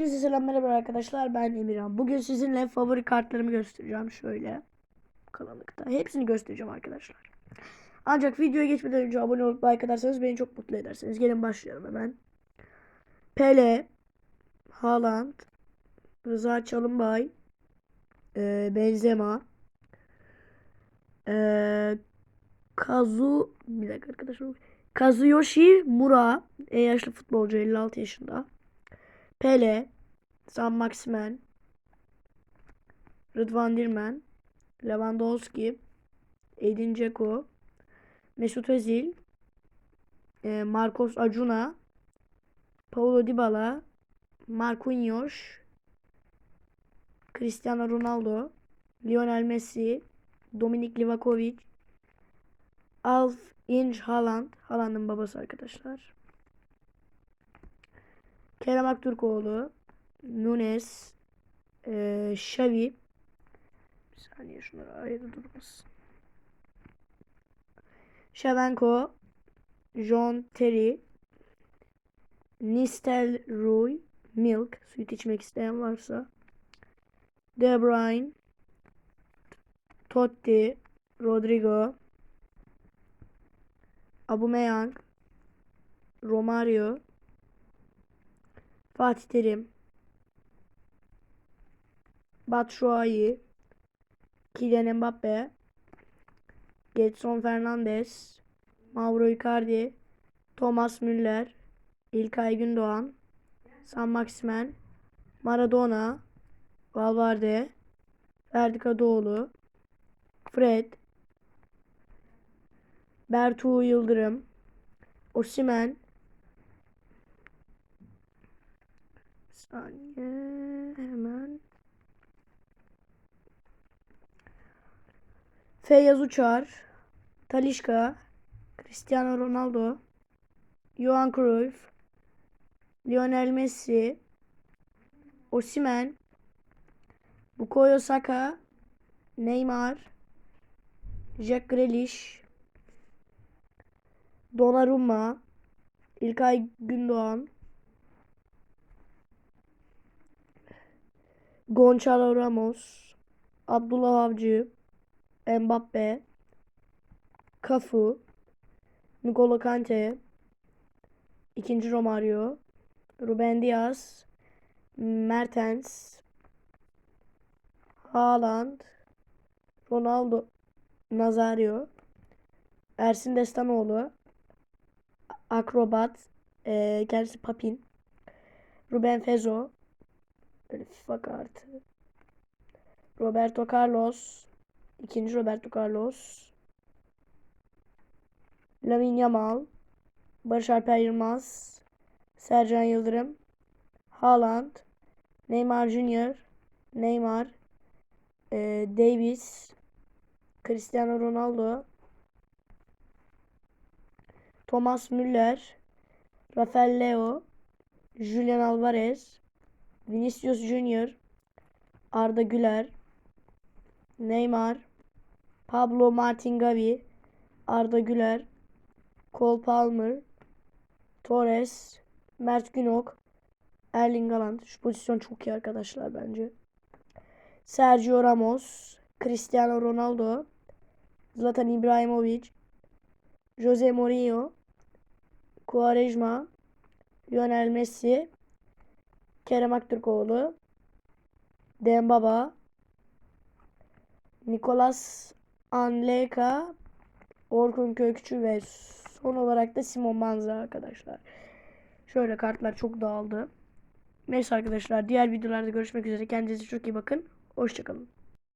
Hepinize selam merhaba arkadaşlar ben Emirhan. Bugün sizinle favori kartlarımı göstereceğim şöyle karanlıkta. Hepsini göstereceğim arkadaşlar. Ancak videoya geçmeden önce abone olup like atarsanız beni çok mutlu edersiniz. Gelin başlayalım hemen. Pele, Haaland, Rıza Çalınbay, e, Benzema, e, Kazu bir dakika arkadaşlar. Kazuyoshi Mura, en yaşlı futbolcu 56 yaşında. Pele, San Maximen, Rıdvan Dilmen, Lewandowski, Edin Dzeko, Mesut Özil, e, Marcos Acuna, Paulo Dybala, Marquinhos, Cristiano Ronaldo, Lionel Messi, Dominik Livakovic, Alf Inge Haaland, Haaland'ın babası arkadaşlar. Kerem Aktürkoğlu, Nunes, e, Xavi. Bir saniye şunları ayrı durmasın. Şevenko, John Terry, Nistelrooy, Milk, süt içmek isteyen varsa. De Bruyne, Totti, Rodrigo, Aubameyang, Romario, Fatih Terim, Batshuayi, Kylian Mbappe, Gedson Fernandes, Mauro Icardi, Thomas Müller, İlkay Gündoğan, San Maximen, Maradona, Valverde, Ferdi Kadıoğlu, Fred, Bertu Yıldırım, Osimhen, saniye hemen. Feyyaz Uçar, Talişka, Cristiano Ronaldo, Johan Cruyff, Lionel Messi, Osimhen, Bukayo Saka, Neymar, Jack Grealish, Donnarumma, İlkay Gündoğan, Gonçalo Ramos, Abdullah Avcı, Mbappe, Cafu, N'Golo Kante, ikinci Romario, Ruben Dias, Mertens, Haaland, Ronaldo, Nazario, Ersin Destanoğlu, Akrobat, e, kendisi Papin, Ruben Fezo, böyle FIFA kartı, Roberto Carlos, ikinci Roberto Carlos, Lamine Yamal, Barış Alper Yılmaz, Sercan Yıldırım, Haaland, Neymar Junior, Neymar, e, Davis, Cristiano Ronaldo, Thomas Müller, Rafael Leo, Julian Alvarez, Vinicius Junior, Arda Güler, Neymar, Pablo Martin Gavi, Arda Güler, Cole Palmer, Torres, Mert Günok, Erling Haaland. Şu pozisyon çok iyi arkadaşlar bence. Sergio Ramos, Cristiano Ronaldo, Zlatan İbrahimovic, Jose Mourinho, Quaresma, Lionel Messi, Kerem Aktürkoğlu, Dembaba, Nicolas Anelka, Orkun Kökçü ve son olarak da Simon Banza arkadaşlar. Şöyle kartlar çok dağıldı. Neyse arkadaşlar diğer videolarda görüşmek üzere. Kendinize çok iyi bakın. Hoşçakalın.